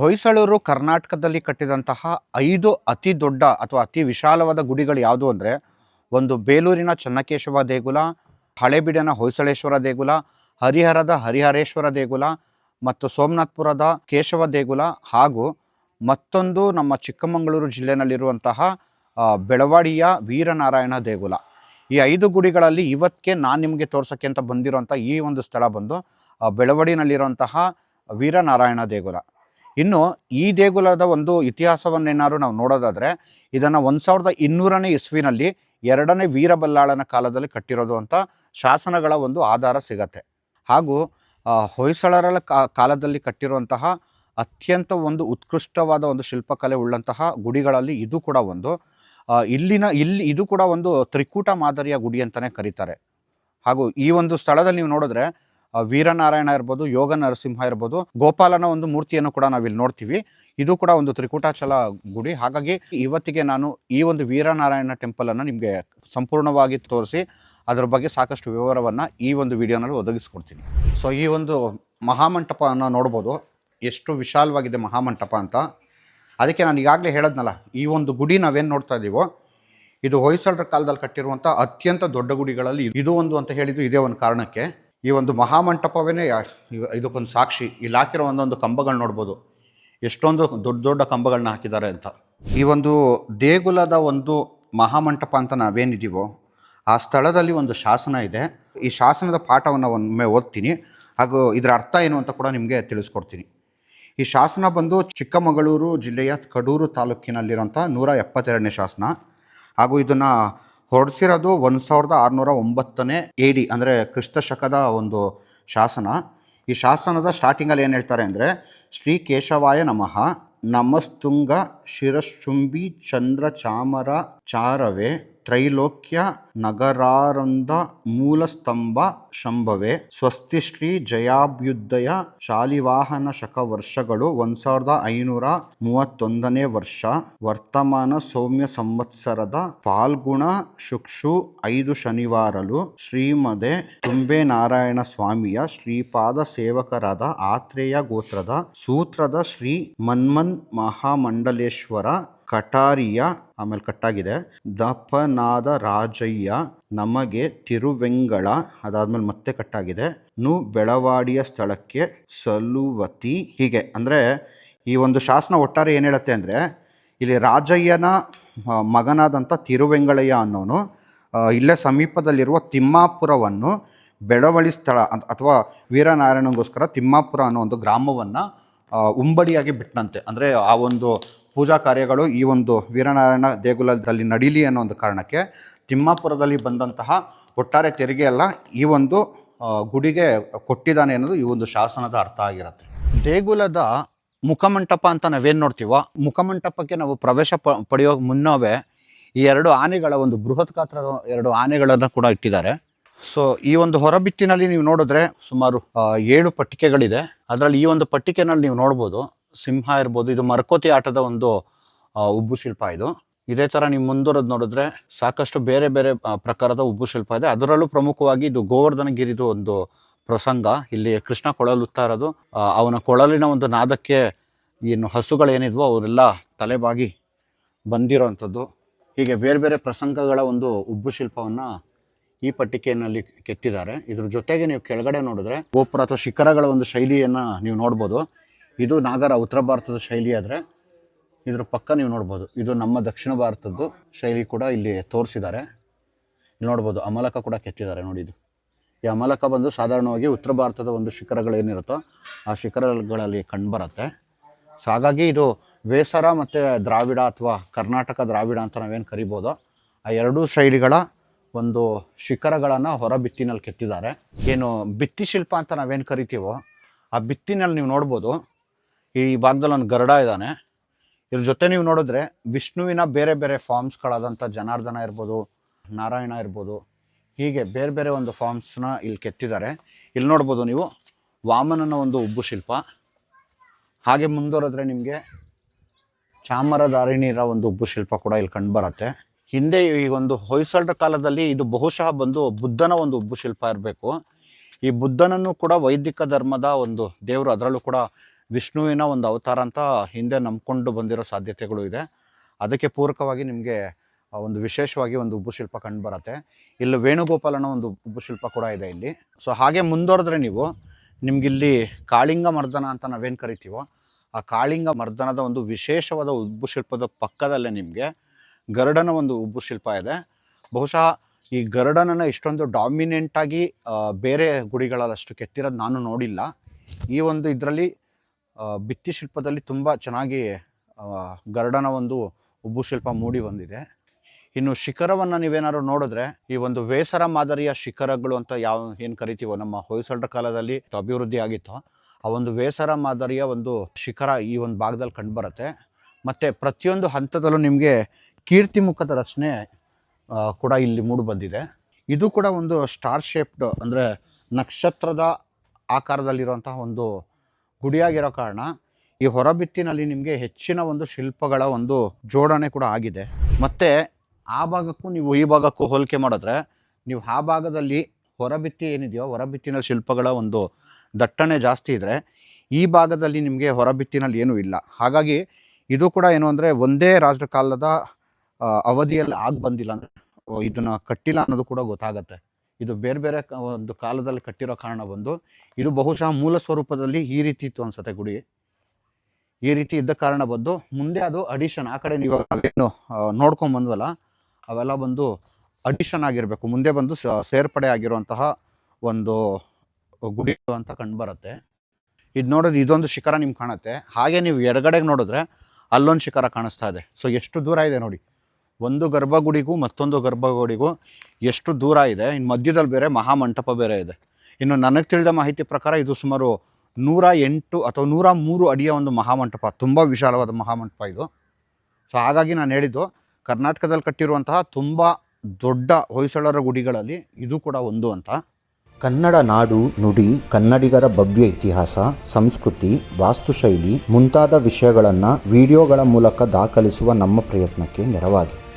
ಹೊಯ್ಸಳರು ಕರ್ನಾಟಕದಲ್ಲಿ ಕಟ್ಟಿದಂತಹ ಐದು ಅತಿ ದೊಡ್ಡ ಅಥವಾ ಅತಿ ವಿಶಾಲವಾದ ಗುಡಿಗಳು ಯಾವುದು ಅಂದರೆ, ಒಂದು ಬೇಲೂರಿನ ಚನ್ನಕೇಶವ ದೇಗುಲ, ಹಳೆಬೀಡಿನ ಹೊಯ್ಸಳೇಶ್ವರ ದೇಗುಲ, ಹರಿಹರದ ಹರಿಹರೇಶ್ವರ ದೇಗುಲ ಮತ್ತು ಸೋಮನಾಥ್ಪುರದ ಕೇಶವ ದೇಗುಲ ಹಾಗೂ ಮತ್ತೊಂದು ನಮ್ಮ ಚಿಕ್ಕಮಗಳೂರು ಜಿಲ್ಲೆಯಲ್ಲಿರುವಂತಹ ಬೆಳವಾಡಿಯ ವೀರನಾರಾಯಣ ದೇಗುಲ. ಈ ಐದು ಗುಡಿಗಳಲ್ಲಿ ಇವತ್ತಿಗೆ ನಾನು ನಿಮಗೆ ತೋರ್ಸೋಕ್ಕೆ ಅಂತ ಬಂದಿರುವಂಥ ಈ ಒಂದು ಸ್ಥಳ ಬಂದು ಬೆಳವಡಿನಲ್ಲಿರುವಂತಹ ವೀರನಾರಾಯಣ ದೇಗುಲ. ಇನ್ನು ಈ ದೇಗುಲದ ಒಂದು ಇತಿಹಾಸವನ್ನೇನಾದ್ರು ನಾವು ನೋಡೋದಾದರೆ, ಇದನ್ನು ಒಂದು ಸಾವಿರದ ಇನ್ನೂರನೇ ಇಸ್ವಿನಲ್ಲಿ ಎರಡನೇ ವೀರಬಲ್ಲಾಳನ ಕಾಲದಲ್ಲಿ ಕಟ್ಟಿರೋದು ಅಂತ ಶಾಸನಗಳ ಒಂದು ಆಧಾರ ಸಿಗತ್ತೆ. ಹಾಗೂ ಹೊಯ್ಸಳರ ಕಾಲದಲ್ಲಿ ಕಟ್ಟಿರುವಂತಹ ಅತ್ಯಂತ ಒಂದು ಉತ್ಕೃಷ್ಟವಾದ ಒಂದು ಶಿಲ್ಪಕಲೆ ಉಳ್ಳಂತಹ ಗುಡಿಗಳಲ್ಲಿ ಇದು ಕೂಡ ಒಂದು. ಇಲ್ಲಿನ ಇಲ್ಲಿ ಇದು ಕೂಡ ಒಂದು ತ್ರಿಕೂಟ ಮಾದರಿಯ ಗುಡಿ ಅಂತಲೇ ಕರೀತಾರೆ. ಹಾಗೂ ಈ ಒಂದು ಸ್ಥಳದಲ್ಲಿ ನೀವು ನೋಡಿದ್ರೆ ವೀರನಾರಾಯಣ ಇರ್ಬೋದು, ಯೋಗ ನರಸಿಂಹ ಇರ್ಬೋದು, ಗೋಪಾಲನ ಒಂದು ಮೂರ್ತಿಯನ್ನು ಕೂಡ ನಾವಿಲ್ಲಿ ನೋಡ್ತೀವಿ. ಇದು ಕೂಡ ಒಂದು ತ್ರಿಕೂಟಾಚಲ ಗುಡಿ. ಹಾಗಾಗಿ ಇವತ್ತಿಗೆ ನಾನು ಈ ಒಂದು ವೀರನಾರಾಯಣ ಟೆಂಪಲನ್ನು ನಿಮಗೆ ಸಂಪೂರ್ಣವಾಗಿ ತೋರಿಸಿ, ಅದರ ಬಗ್ಗೆ ಸಾಕಷ್ಟು ವಿವರವನ್ನು ಈ ಒಂದು ವಿಡಿಯೋನಲ್ಲಿ ಒದಗಿಸ್ಕೊಡ್ತೀನಿ. ಸೊ ಈ ಒಂದು ಮಹಾಮಂಟಪವನ್ನು ನೋಡ್ಬೋದು. ಎಷ್ಟು ವಿಶಾಲವಾಗಿದೆ ಮಹಾಮಂಟಪ ಅಂತ. ಅದಕ್ಕೆ ನಾನು ಈಗಾಗಲೇ ಹೇಳದ್ನಲ್ಲ, ಈ ಒಂದು ಗುಡಿ ನಾವೇನು ನೋಡ್ತಾ ಇದ್ದೀವೋ ಇದು ಹೊಯ್ಸಳರ ಕಾಲದಲ್ಲಿ ಕಟ್ಟಿರುವಂಥ ಅತ್ಯಂತ ದೊಡ್ಡ ಗುಡಿಗಳಲ್ಲಿ ಇದು ಒಂದು ಅಂತ ಹೇಳಿದ್ದು ಇದೇ ಒಂದು ಕಾರಣಕ್ಕೆ. ಈ ಒಂದು ಮಹಾಮಂಟಪವೇ ಇದಕ್ಕೊಂದು ಸಾಕ್ಷಿ ಇಲ್ಲಿ ಹಾಕಿರೋ ಒಂದೊಂದು ಕಂಬಗಳು ನೋಡ್ಬೋದು. ಎಷ್ಟೊಂದು ದೊಡ್ಡ ದೊಡ್ಡ ಕಂಬಗಳನ್ನ ಹಾಕಿದ್ದಾರೆ ಅಂತ. ಈ ಒಂದು ದೇಗುಲದ ಒಂದು ಮಹಾಮಂಟಪ ಅಂತ ನಾವೇನಿದ್ದೀವೋ ಆ ಸ್ಥಳದಲ್ಲಿ ಒಂದು ಶಾಸನ ಇದೆ. ಈ ಶಾಸನದ ಪಾಠವನ್ನು ಒಮ್ಮೆ ಓದ್ತೀನಿ. ಹಾಗೂ ಇದರ ಅರ್ಥ ಏನು ಅಂತ ಕೂಡ ನಿಮಗೆ ತಿಳಿಸ್ಕೊಡ್ತೀನಿ. ಈ ಶಾಸನ ಬಂದು ಚಿಕ್ಕಮಗಳೂರು ಜಿಲ್ಲೆಯ ಕಡೂರು ತಾಲೂಕಿನಲ್ಲಿರುವಂಥ ನೂರ ಎಪ್ಪತ್ತೆರಡನೇ ಶಾಸನ. ಹಾಗೂ ಇದನ್ನು ಹೊರಡಿಸಿರೋದು ಒಂದು ಸಾವಿರದ ಆರುನೂರ ಒಂಬತ್ತನೇ ಎ ಡಿ ಅಂದರೆ ಕ್ರಿಸ್ತ ಶಕದ ಒಂದು ಶಾಸನ. ಈ ಶಾಸನದ ಸ್ಟಾರ್ಟಿಂಗಲ್ಲಿ ಏನು ಹೇಳ್ತಾರೆ ಅಂದರೆ, ಶ್ರೀ ಕೇಶವಾಯ ನಮಃ, ನಮಸ್ತುಂಗ ಶಿರಶುಂಬಿ ಚಂದ್ರ ಚಾಮರ ಚಾರವೇ ತ್ರೈಲೋಕ್ಯ ನಗರಾರಂದ ಮೂಲಸ್ತಂಭ ಶಂಭವೇ. ಸ್ವಸ್ತಿ ಶ್ರೀ ಜಯಾಭ್ಯುದಯ ಶಾಲಿವಾಹನ ಶಕ ವರ್ಷಗಳು ಒಂದ್ ಸಾವಿರದ ಐನೂರ ಮೂವತ್ತೊಂದನೇ ವರ್ಷ. ವರ್ತಮಾನ ಸೌಮ್ಯ ಸಂವತ್ಸರದ ಫಾಲ್ಗುಣ ಶುಕ್ಷು ಐದು ಶನಿವಾರಲು ಶ್ರೀಮದೆ ತುಂಬೆ ನಾರಾಯಣ ಸ್ವಾಮಿಯ ಶ್ರೀಪಾದ ಸೇವಕರಾದ ಆತ್ರೇಯ ಗೋತ್ರದ ಸೂತ್ರದ ಶ್ರೀ ಮನ್ಮನ್ ಮಹಾಮಂಡಲೇಶ್ವರ ಕಟಾರಿಯ, ಆಮೇಲೆ ಕಟ್ಟಾಗಿದೆ ದಪನಾದ ರಾಜಯ್ಯ ನಮಗೆ ತಿರುವೆಂಗಳ, ಅದಾದ್ಮೇಲೆ ಮತ್ತೆ ಕಟ್ಟಾಗಿದೆ, ನು ಬೆಳವಾಡಿಯ ಸ್ಥಳಕ್ಕೆ ಸಲುವತಿ ಹೀಗೆ, ಅಂದರೆ ಈ ಒಂದು ಶಾಸನ ಒಟ್ಟಾರೆ ಏನು ಹೇಳುತ್ತೆ ಅಂದರೆ, ಇಲ್ಲಿ ರಾಜಯ್ಯನ ಮಗನಾದಂಥ ತಿರುವೆಂಗಳಯ್ಯ ಅನ್ನೋನು ಇಲ್ಲೇ ಸಮೀಪದಲ್ಲಿರುವ ತಿಮ್ಮಾಪುರವನ್ನು ಬೆಳವಳಿ ಸ್ಥಳ ಅಥವಾ ವೀರನಾರಾಯಣಗೋಸ್ಕರ ತಿಮ್ಮಾಪುರ ಅನ್ನೋ ಒಂದು ಗ್ರಾಮವನ್ನು ಉಂಬಡಿಯಾಗಿ ಬಿಟ್ಟನಂತೆ ಅಂದರೆ ಆ ಒಂದು ಪೂಜಾ ಕಾರ್ಯಗಳು ಈ ಒಂದು ವೀರನಾರಾಯಣ ದೇಗುಲದಲ್ಲಿ ನಡೀಲಿ ಅನ್ನೋ ಒಂದು ಕಾರಣಕ್ಕೆ ತಿಮ್ಮಾಪುರದಲ್ಲಿ ಬಂದಂತಹ ಒಟ್ಟಾರೆ ತೆರಿಗೆ ಎಲ್ಲ ಈ ಒಂದು ಗುಡಿಗೆ ಕೊಟ್ಟಿದ್ದಾನೆ ಅನ್ನೋದು ಈ ಒಂದು ಶಾಸನದ ಅರ್ಥ ಆಗಿರುತ್ತೆ. ದೇಗುಲದ ಮುಖಮಂಟಪ ಅಂತ ನಾವೇನು ನೋಡ್ತೀವೋ, ಮುಖಮಂಟಪಕ್ಕೆ ನಾವು ಪ್ರವೇಶ ಪ, ಪಡೆಯೋ ಮುನ್ನವೇ ಈ ಎರಡು ಆನೆಗಳ ಒಂದು ಬೃಹತ್ ಗಾತ್ರದ ಎರಡು ಆನೆಗಳನ್ನು ಕೂಡ ಇಟ್ಟಿದ್ದಾರೆ. ಸೊ ಈ ಒಂದು ಹೊರಬಿಟ್ಟಿನಲ್ಲಿ ನೀವು ನೋಡಿದ್ರೆ ಸುಮಾರು ಏಳು ಪಟ್ಟಿಕೆಗಳಿದೆ. ಅದರಲ್ಲಿ ಈ ಒಂದು ಪಟ್ಟಿಕೆನಲ್ಲಿ ನೀವು ನೋಡ್ಬೋದು, ಸಿಂಹ ಇರ್ಬೋದು, ಇದು ಮರಕೋತಿ ಆಟದ ಒಂದು ಉಬ್ಬು ಶಿಲ್ಪ ಇದು. ಇದೇ ಥರ ನೀವು ಮುಂದುವರೆದು ನೋಡಿದ್ರೆ ಸಾಕಷ್ಟು ಬೇರೆ ಬೇರೆ ಪ್ರಕಾರದ ಉಬ್ಬು ಶಿಲ್ಪ ಇದೆ. ಅದರಲ್ಲೂ ಪ್ರಮುಖವಾಗಿ ಇದು ಗೋವರ್ಧನಗಿರಿದು ಒಂದು ಪ್ರಸಂಗ. ಇಲ್ಲಿ ಕೃಷ್ಣ ಕೊಳಲುತ್ತಾ ಇರೋದು ಅವನ ಕೊಳಲಿನ ಒಂದು ನಾದಕ್ಕೆ ಏನು ಹಸುಗಳೇನಿದ್ವೋ ಅವರೆಲ್ಲ ತಲೆಬಾಗಿ ಬಂದಿರೋವಂಥದ್ದು ಹೀಗೆ ಬೇರೆ ಬೇರೆ ಪ್ರಸಂಗಗಳ ಒಂದು ಉಬ್ಬು ಶಿಲ್ಪವನ್ನು ಈ ಪಟ್ಟಿಕೆಯಲ್ಲಿ ಕೆತ್ತಿದ್ದಾರೆ. ಇದ್ರ ಜೊತೆಗೆ ನೀವು ಕೆಳಗಡೆ ನೋಡಿದ್ರೆ ಗೋಪುರ ಅಥವಾ ಶಿಖರಗಳ ಒಂದು ಶೈಲಿಯನ್ನು ನೀವು ನೋಡ್ಬೋದು. ಇದು ನಾಗರ ಉತ್ತರ ಭಾರತದ ಶೈಲಿ ಆದರೆ ಇದ್ರ ಪಕ್ಕ ನೀವು ನೋಡ್ಬೋದು. ಇದು ನಮ್ಮ ದಕ್ಷಿಣ ಭಾರತದ್ದು ಶೈಲಿ ಕೂಡ ಇಲ್ಲಿ ತೋರಿಸಿದ್ದಾರೆ. ಇಲ್ಲಿ ನೋಡ್ಬೋದು, ಅಮಲಕ ಕೂಡ ಕೆತ್ತಿದ್ದಾರೆ ನೋಡಿ ಇದು. ಈ ಅಮಲಕ ಬಂದು ಸಾಧಾರಣವಾಗಿ ಉತ್ತರ ಭಾರತದ ಒಂದು ಶಿಖರಗಳೇನಿರುತ್ತೋ ಆ ಶಿಖರಗಳಲ್ಲಿ ಕಂಡುಬರುತ್ತೆ. ಸೊ ಹಾಗಾಗಿ ಇದು ಬೇಸರ ಮತ್ತು ದ್ರಾವಿಡ ಅಥವಾ ಕರ್ನಾಟಕ ದ್ರಾವಿಡ ಅಂತ ನಾವೇನು ಕರಿಬೋದು, ಆ ಎರಡೂ ಶೈಲಿಗಳ ಒಂದು ಶಿಖರಗಳನ್ನು ಹೊರಬಿತ್ತಿನಲ್ಲಿ ಕೆತ್ತಿದ್ದಾರೆ. ಏನು ಬಿತ್ತಿ ಶಿಲ್ಪ ಅಂತ ನಾವೇನು ಕರಿತೀವೋ ಆ ಬಿತ್ತಿನಲ್ಲಿ ನೀವು ನೋಡ್ಬೋದು. ಈ ಭಾಗದಲ್ಲಿ ಒಂದು ಗರುಡ ಇದ್ದಾನೆ. ಇದ್ರ ಜೊತೆ ನೀವು ನೋಡಿದ್ರೆ ವಿಷ್ಣುವಿನ ಬೇರೆ ಬೇರೆ ಫಾರ್ಮ್ಸ್ಗಳಾದಂಥ ಜನಾರ್ದನ ಇರ್ಬೋದು, ನಾರಾಯಣ ಇರ್ಬೋದು, ಹೀಗೆ ಬೇರೆ ಬೇರೆ ಒಂದು ಫಾರ್ಮ್ಸ್ನ ಇಲ್ಲಿ ಕೆತ್ತಿದ್ದಾರೆ. ಇಲ್ಲಿ ನೋಡ್ಬೋದು ನೀವು ವಾಮನನ ಒಂದು ಉಬ್ಬು ಶಿಲ್ಪ. ಹಾಗೆ ಮುಂದುವರೆದ್ರೆ ನಿಮಗೆ ಚಾಮರಧಾರಿಣಿರ ಒಂದು ಉಬ್ಬು ಶಿಲ್ಪ ಕೂಡ ಇಲ್ಲಿ ಕಂಡುಬರುತ್ತೆ ಹಿಂದೆ ಈ ಒಂದು ಹೊಯ್ಸಳರ ಕಾಲದಲ್ಲಿ ಇದು ಬಹುಶಃ ಬಂದು ಬುದ್ಧನ ಒಂದು ಉಬ್ಬು ಶಿಲ್ಪ ಇರಬೇಕು. ಈ ಬುದ್ಧನನ್ನು ಕೂಡ ವೈದಿಕ ಧರ್ಮದ ಒಂದು ದೇವರು, ಅದರಲ್ಲೂ ಕೂಡ ವಿಷ್ಣುವಿನ ಒಂದು ಅವತಾರ ಅಂತ ಹಿಂದೆ ನಂಬಿಕೊಂಡು ಬಂದಿರೋ ಸಾಧ್ಯತೆಗಳು ಇದೆ. ಅದಕ್ಕೆ ಪೂರಕವಾಗಿ ನಿಮಗೆ ಒಂದು ವಿಶೇಷವಾಗಿ ಒಂದು ಉಬ್ಬು ಶಿಲ್ಪ ಕಂಡು ಬರುತ್ತೆ. ಇಲ್ಲಿ ವೇಣುಗೋಪಾಲನ ಒಂದು ಉಬ್ಬು ಶಿಲ್ಪ ಕೂಡ ಇದೆ ಇಲ್ಲಿ. ಸೊ ಹಾಗೆ ಮುಂದುವರೆದ್ರೆ ನೀವು ನಿಮ್ಗಿಲ್ಲಿ ಕಾಳಿಂಗ ಮರ್ದನ ಅಂತ ನಾವೇನು ಕರಿತೀವೋ, ಆ ಕಾಳಿಂಗ ಮರ್ದನದ ಒಂದು ವಿಶೇಷವಾದ ಉಬ್ಬು ಶಿಲ್ಪದ ಪಕ್ಕದಲ್ಲೇ ನಿಮಗೆ ಗರುಡನ ಒಂದು ಉಬ್ಬು ಶಿಲ್ಪ ಇದೆ. ಬಹುಶಃ ಈ ಗರುಡನನ್ನು ಇಷ್ಟೊಂದು ಡಾಮಿನೆಂಟ್ ಆಗಿ ಆ, ಬೇರೆ ಗುಡಿಗಳಲ್ಲಷ್ಟು ಕೆತ್ತಿರೋದು ನಾನು ನೋಡಿಲ್ಲ. ಈ ಒಂದು ಇದರಲ್ಲಿ ಭಿತ್ತಿ ಶಿಲ್ಪದಲ್ಲಿ ತುಂಬ ಚೆನ್ನಾಗಿ ಗರುಡನ ಒಂದು ಉಬ್ಬು ಶಿಲ್ಪ ಮೂಡಿ ಬಂದಿದೆ. ಇನ್ನು ಶಿಖರವನ್ನು ನೀವೇನಾದ್ರು ನೋಡಿದ್ರೆ ಈ ಒಂದು ವೇಸರ ಮಾದರಿಯ ಶಿಖರಗಳು ಅಂತ ಯಾವ ಏನು ಕರಿತೀವೋ ನಮ್ಮ ಹೊಯ್ಸಳರ ಕಾಲದಲ್ಲಿ ಅಭಿವೃದ್ಧಿ ಆಗಿತ್ತೋ. ಆ ಒಂದು ವೇಸರ ಮಾದರಿಯ ಒಂದು ಶಿಖರ ಈ ಒಂದು ಭಾಗದಲ್ಲಿ ಕಂಡುಬರುತ್ತೆ ಮತ್ತು ಪ್ರತಿಯೊಂದು ಹಂತದಲ್ಲೂ ನಿಮಗೆ ಕೀರ್ತಿ ಮುಖದ ರಚನೆ ಕೂಡ ಇಲ್ಲಿ ಮೂಡು ಬಂದಿದೆ. ಇದು ಕೂಡ ಒಂದು ಸ್ಟಾರ್ ಶೇಪ್ಡ್, ಅಂದರೆ ನಕ್ಷತ್ರದ ಆಕಾರದಲ್ಲಿರುವಂತಹ ಒಂದು ಗುಡಿಯಾಗಿರೋ ಕಾರಣ ಈ ಹೊರಬಿತ್ತಿನಲ್ಲಿ ನಿಮಗೆ ಹೆಚ್ಚಿನ ಒಂದು ಶಿಲ್ಪಗಳ ಒಂದು ಜೋಡಣೆ ಕೂಡ ಆಗಿದೆ. ಮತ್ತು ಆ ಭಾಗಕ್ಕೂ ನೀವು ಈ ಭಾಗಕ್ಕೂ ಹೋಲಿಕೆ ಮಾಡಿದ್ರೆ ನೀವು ಆ ಭಾಗದಲ್ಲಿ ಹೊರಬಿತ್ತಿ ಏನಿದೆಯೋ, ಹೊರಬಿತ್ತಿನ ಶಿಲ್ಪಗಳ ಒಂದು ದಟ್ಟಣೆ ಜಾಸ್ತಿ ಇದ್ದರೆ ಈ ಭಾಗದಲ್ಲಿ ನಿಮಗೆ ಹೊರಬಿತ್ತಿನಲ್ಲಿ ಏನೂ ಇಲ್ಲ. ಹಾಗಾಗಿ ಇದು ಕೂಡ ಏನು ಅಂದರೆ ಒಂದೇ ರಾಜರ ಕಾಲದ ಅವಧಿಯಲ್ಲಿ ಆಗ ಬಂದಿಲ್ಲ ಅಂದರೆ ಇದನ್ನು ಕಟ್ಟಿಲ್ಲ ಅನ್ನೋದು ಕೂಡ ಗೊತ್ತಾಗತ್ತೆ. ಇದು ಬೇರೆ ಬೇರೆ ಒಂದು ಕಾಲದಲ್ಲಿ ಕಟ್ಟಿರೋ ಕಾರಣ ಬಂದು, ಇದು ಬಹುಶಃ ಮೂಲ ಸ್ವರೂಪದಲ್ಲಿ ಈ ರೀತಿ ಇತ್ತು ಅನ್ಸುತ್ತೆ ಗುಡಿ. ಈ ರೀತಿ ಇದ್ದ ಕಾರಣ ಬಂದು, ಮುಂದೆ ಅದು ಅಡಿಷನ್ ಆ ಕಡೆ ನೀವು ಏನು ನೋಡ್ಕೊಂಡು ಬಂದ್ವಲ್ಲ, ಅವೆಲ್ಲ ಬಂದು ಅಡಿಷನ್ ಆಗಿರಬೇಕು. ಮುಂದೆ ಬಂದು ಸೇರ್ಪಡೆ ಆಗಿರುವಂತಹ ಒಂದು ಗುಡಿ ಅಂತ ಕಂಡು ಬರುತ್ತೆ. ಇದು ನೋಡಿದ್ರೆ ಇದೊಂದು ಶಿಖರ ನಿಮ್ಗೆ ಕಾಣುತ್ತೆ. ಹಾಗೆ ನೀವು ಎಡಗಡೆಗೆ ನೋಡಿದ್ರೆ ಅಲ್ಲೊಂದು ಶಿಖರ ಕಾಣಿಸ್ತಾ ಇದೆ. ಸೊ ಎಷ್ಟು ದೂರ ಇದೆ ನೋಡಿ. ಒಂದು ಗರ್ಭಗುಡಿಗೂ ಮತ್ತೊಂದು ಗರ್ಭಗುಡಿಗೂ ಎಷ್ಟು ದೂರ ಇದೆ? ಇನ್ನು ಮಧ್ಯದಲ್ಲಿ ಬೇರೆ ಮಹಾಮಂಟಪ ಬೇರೆ ಇದೆ. ಇನ್ನು ನನಗೆ ತಿಳಿದ ಮಾಹಿತಿ ಪ್ರಕಾರ ಇದು ಸುಮಾರು ನೂರ ಎಂಟು ಅಥವಾ ನೂರ ಮೂರು ಅಡಿಯ ಒಂದು ಮಹಾಮಂಟಪ, ತುಂಬ ವಿಶಾಲವಾದ ಮಹಾಮಂಟಪ ಇದು. ಸೊ ಹಾಗಾಗಿ ನಾನು ಹೇಳಿದ್ದು ಕರ್ನಾಟಕದಲ್ಲಿ ಕಟ್ಟಿರುವಂತಹ ತುಂಬ ದೊಡ್ಡ ಹೊಯ್ಸಳರ ಗುಡಿಗಳಲ್ಲಿ ಇದು ಕೂಡ ಒಂದು ಅಂತ. ಕನ್ನಡ ನಾಡು, ನುಡಿ, ಕನ್ನಡಿಗರ ಭವ್ಯ ಇತಿಹಾಸ, ಸಂಸ್ಕೃತಿ, ವಾಸ್ತುಶೈಲಿ ಮುಂತಾದ ವಿಷಯಗಳನ್ನು ವಿಡಿಯೋಗಳ ಮೂಲಕ ದಾಖಲಿಸುವ ನಮ್ಮ ಪ್ರಯತ್ನಕ್ಕೆ ನೆರವಾಗಿ.